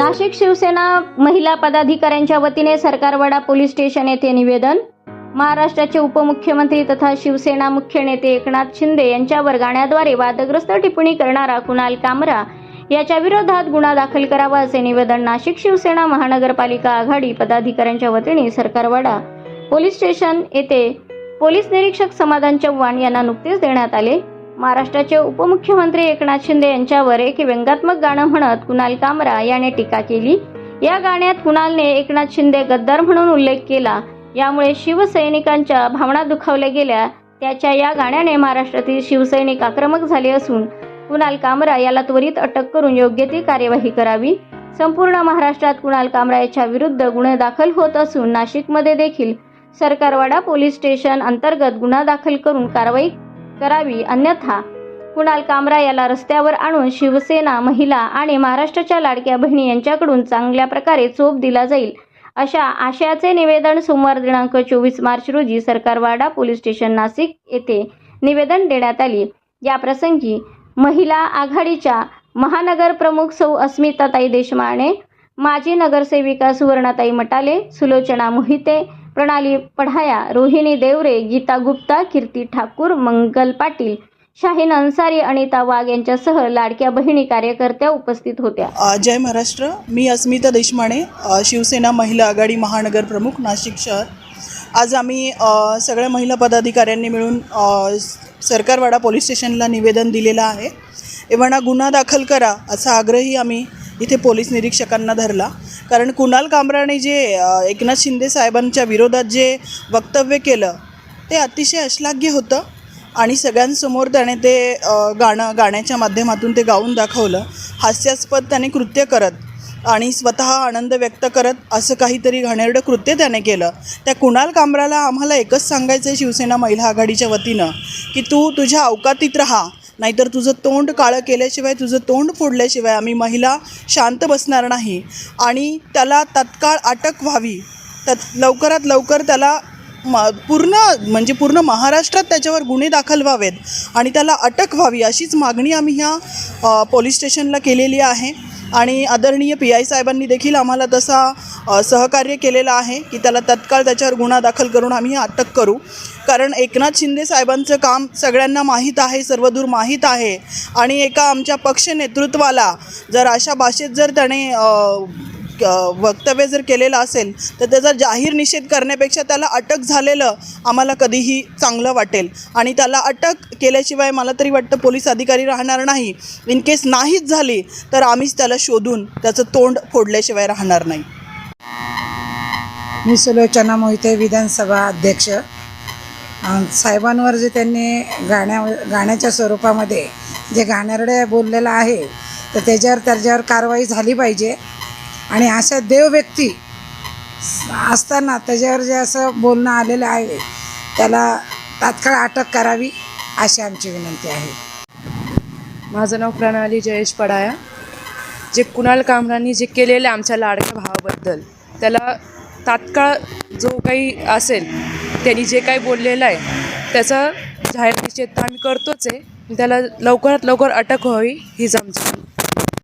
नाशिक शिवसेना महिला पदाधिकाऱ्यांच्या वतीने सरकारवाडा पोलीस स्टेशन येथे निवेदन. महाराष्ट्राचे उपमुख्यमंत्री तथा शिवसेना मुख्य नेते एकनाथ शिंदे यांच्यावर गाण्याद्वारे वादग्रस्त टिप्पणी करणारा कुणाल कामरा याच्या विरोधात गुन्हा दाखल करावा असे निवेदन नाशिक शिवसेना महानगरपालिका आघाडी पदाधिकाऱ्यांच्या वतीने सरकारवाडा पोलीस स्टेशन येथे पोलीस निरीक्षक समाधान चव्हाण यांना नुकतेच देण्यात आले. महाराष्ट्राचे उपमुख्यमंत्री एकनाथ शिंदे यांच्यावर एक व्यंगात्मक गाणं म्हणत कुणाल कामरा याने टीका केली. या गाण्यात कुणालने एकनाथ शिंदे गद्दार म्हणून उल्लेख केला. यामुळे शिवसैनिकांच्या भावना दुखावल्या गेल्या. त्याच्या या गाण्याने महाराष्ट्रातील शिवसैनिक आक्रमक झाले असून कुणाल कामरा याला त्वरित अटक करून योग्य ती कार्यवाही करावी. संपूर्ण महाराष्ट्रात कुणाल कामरा याच्या विरुद्ध गुन्हे दाखल होत असून नाशिकमध्ये देखील सरकारवाडा पोलीस स्टेशन अंतर्गत गुन्हा दाखल करून कारवाई करावी अन्यथा कुणाल कामरा याला रस्त्यावर आणून शिवसेना महिला आणि महाराष्ट्राच्या लाडक्या बहिणी यांच्याकडून चांगल्या प्रकारे चोप दिला जाईल अशा आशयाचे निवेदन सोमवार दिनांक चोवीस मार्च रोजी सरकारवाडा पोलीस स्टेशन नाशिक येथे निवेदन देण्यात आले. या प्रसंगी महिला आघाडीच्या महानगर प्रमुख सौ अस्मिताताई देशमाने माजी नगरसेविका सुवर्णाताई मटाले सुलोचना मोहिते प्रणाली पढाया रोहिणी देवरे गीता गुप्ता कीर्ती ठाकूर मंगल पाटील शाहीन अन्सारी अनिता वाघ यांच्यासह लाडक्या बहिणी कार्यकर्त्या उपस्थित होत्या. जय महाराष्ट्र. मी अस्मिता देशमाने शिवसेना महिला आघाडी महानगर प्रमुख नाशिक शहर. आज आम्ही सगळ्या महिला पदाधिकाऱ्यांनी मिळून सरकारवाडा पोलीस स्टेशनला निवेदन दिलेलं आहे. एवढा गुन्हा दाखल करा असा आग्रही आम्ही इथे पोलीस निरीक्षकांना धरला. कारण कुणाल कामराने जे एकनाथ शिंदे साहेबांच्या विरोधात जे वक्तव्य केलं ते अतिशय अश्लाघ्य होतं आणि सगळ्यांसमोर त्याने ते गाणं गाण्याच्या माध्यमातून ते गाऊन दाखवलं. हास्यास्पद त्याने कृत्य करत आणि स्वतः आनंद व्यक्त करत असं काहीतरी घाणेरडं कृत्य त्याने केलं. त्या कुणाल कामराला आम्हाला एकच सांगायचं आहे शिवसेना महिला आघाडीच्या वतीनं की तू तुझ्या अवकातीत राहा. नाहीतर तुझं तोंड काळं केल्याशिवाय तुझं तोंड फोडल्याशिवाय आम्ही महिला शांत बसणार नाही. आणि त्याला तत्काळ अटक व्हावी. तत् लवकरात लवकर त्याला म पूर्ण म्हणजे पूर्ण महाराष्ट्रात त्याच्यावर गुन्हे दाखल व्हावेत आणि त्याला अटक व्हावी अशीच मागणी आम्ही ह्या पोलीस स्टेशनला केलेली आहे. आणि आदरणीय पी आय साहेबांनी देखील आम्हाला तसा सहकार्य केलेलं आहे की त्याला तत्काळ त्याच्यावर गुन्हा दाखल करून आम्ही अटक करू. कारण एकनाथ शिंदे साहेबांचं काम सगळ्यांना माहीत आहे सर्वदूर माहीत आहे आणि एका आमच्या पक्ष नेतृत्वाला जर अशा भाषेत जर त्याने वक्तव्य जर केलेलं असेल तर त्याचा जाहीर निषेध करण्यापेक्षा त्याला अटक झालेलं आम्हाला कधीही चांगलं वाटेल. आणि त्याला अटक केल्याशिवाय मला तरी वाटतं पोलीस अधिकारी राहणार नाही. इन केस नाहीच झाली तर आम्हीच त्याला शोधून त्याचं तोंड फोडल्याशिवाय राहणार नाही. मी सुलोचना मोहिते विधानसभा अध्यक्ष साहेबांवर जे त्यांनी गाण्या गाण्याच्या स्वरूपामध्ये जे गाणेरडे बोललेलं आहे तर त्याच्यावर त्याच्यावर कारवाई झाली पाहिजे. आणि अशा देव व्यक्ती असताना त्याच्यावर जे असं बोलणं आलेलं आहे त्याला तात्काळ अटक करावी अशी आमची विनंती आहे. माझं नाव प्रणाली जयेश पडाया. जे कुणाल कामरांनी जे केलेलं आहे आमच्या लाडक्या भावाबद्दल त्याला तात्काळ जो काही असेल त्यांनी जे काही बोललेलं आहे त्याचा जाहीर निषेध आम्ही करतोच आहे. त्याला लवकरात लवकर अटक व्हावी हीच आमची